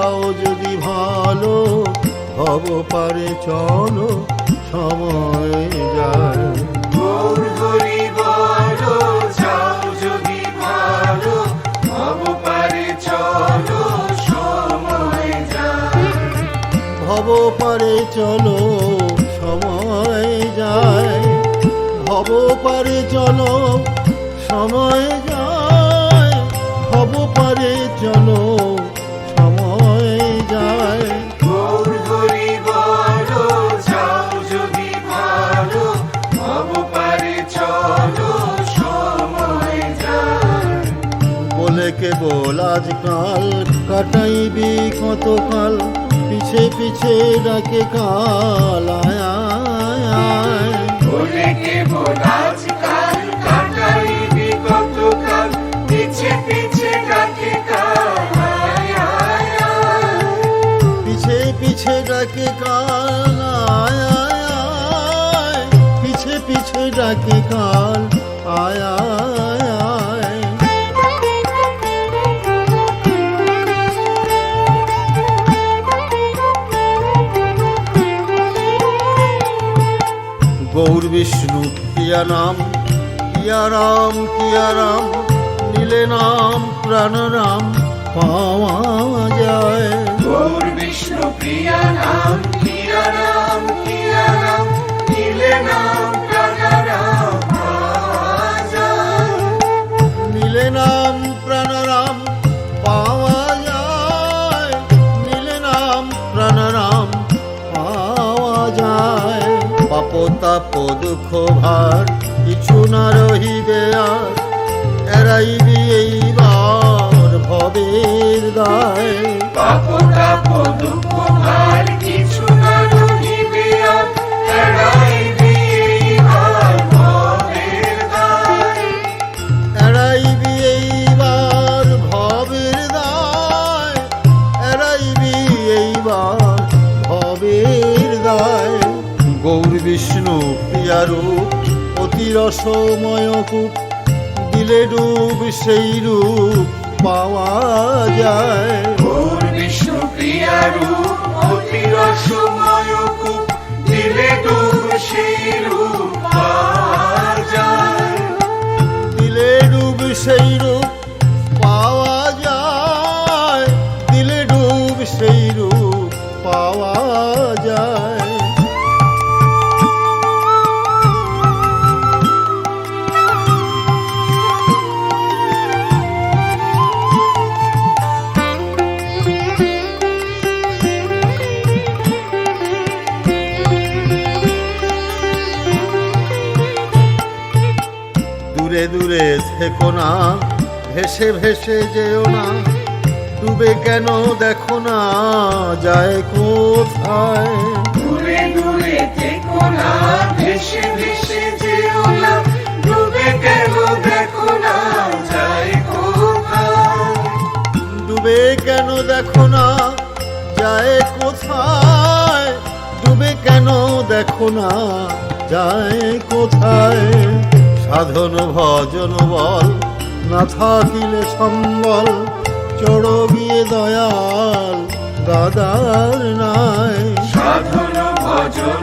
চাও যদি ভালো হব পারে চলো সময় যায়। হব পারে চলো সময় ভব পারে চলো সময় যায়। ভব পারে চলো সময় যায়। ভব পারে চলো আজকাল কাটাইবি কতকাল পিছে পিছে ডাকে কাল আয় আয় আয়। বলে কেবল আজকাল কাটাইবি কতকাল পিছে পিছে ডাকে কাল পিছে পিছে ডাকে কাল আয় পিছে পিছে ডাকে কাল আয়। গৌর বিষ্ণু কিয়া নাম কিয়া রাম কিয়া রাম, নীলে নাম, প্রাণ রাম, পাওয়া যায়। গৌর বিষ্ণু, প্রিয়া নাম প্রিয়া নাম প্রিয়া নাম নীলে নাম পাপতাপ দুঃখ ভার কিছু না রহিবে আর এরাইবি এইবার ভবের দায়। পাপ তাপ দুঃখ ভার বিষ্ণু প্রিয়ারূপ অতি রসময় কূপ দিলে ডুব সেই রূপ পাওয়া যায়। বিষ্ণু প্রিয়া দূরে দূরে থেকো না ভেসে ভেসে যেও না। ডুবে কেন দেখো না যায় কোথায়? দূরে দূরে থেকো না ভেসে ভেসে যেও না। ডুবে গেল দেখো না যায় কোথায়? ডুবে কেন দেখো না যায় কোথায়? ডুবে কেন দেখো না যায় কোথায়? সাধন ভজন বল না থাকিলে সম্বল চড়বিয়ে দয়াল দাদার নাই। সাধন ভজন